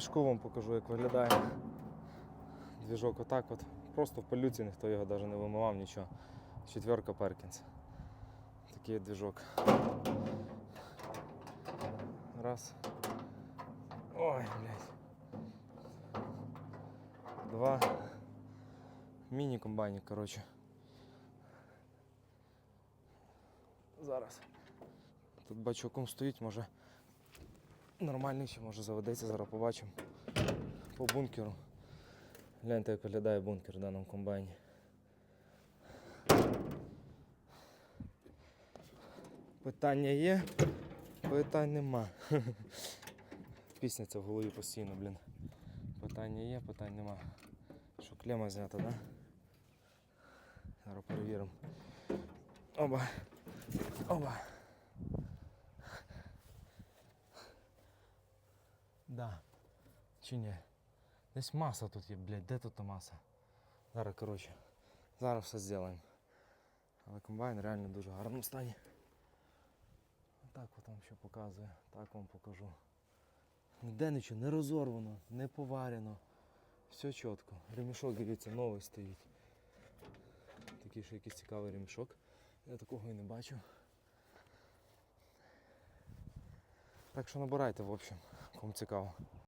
двіжку вам покажу, як виглядає. Двіжок отак от. Просто в пилюці ніхто його навіть не вимивав, нічого. Четверка Перкінс. Такий двіжок. Раз. Ой, блядь. Два. Міні-комбайник, коротше. Зараз. Тут бачоком стоїть, може нормальний ще може заведеться, зараз побачимо. По бункеру. Гляньте, як виглядає бункер в даному комбайні. Питання є, питань нема. Пісня ця в голові постійно, блін. Питання є, питань нема. Що клема знята, да? Зараз перевіримо. Оба. Оба. Да. Чи ні? Десь маса тут є, блядь, де тут маса? Зараз, коротше, зараз все зробимо. Але комбайн реально дуже гарному стані. Так от вам ще показує, так вам покажу. Ніде нічого не розорвано, не поварено. Все чітко. Ремішок, дивіться, новий стоїть. Такий ще якийсь цікавий ремішок. Я такого і не бачив. Так що набирайте, в общем, кому цікаво.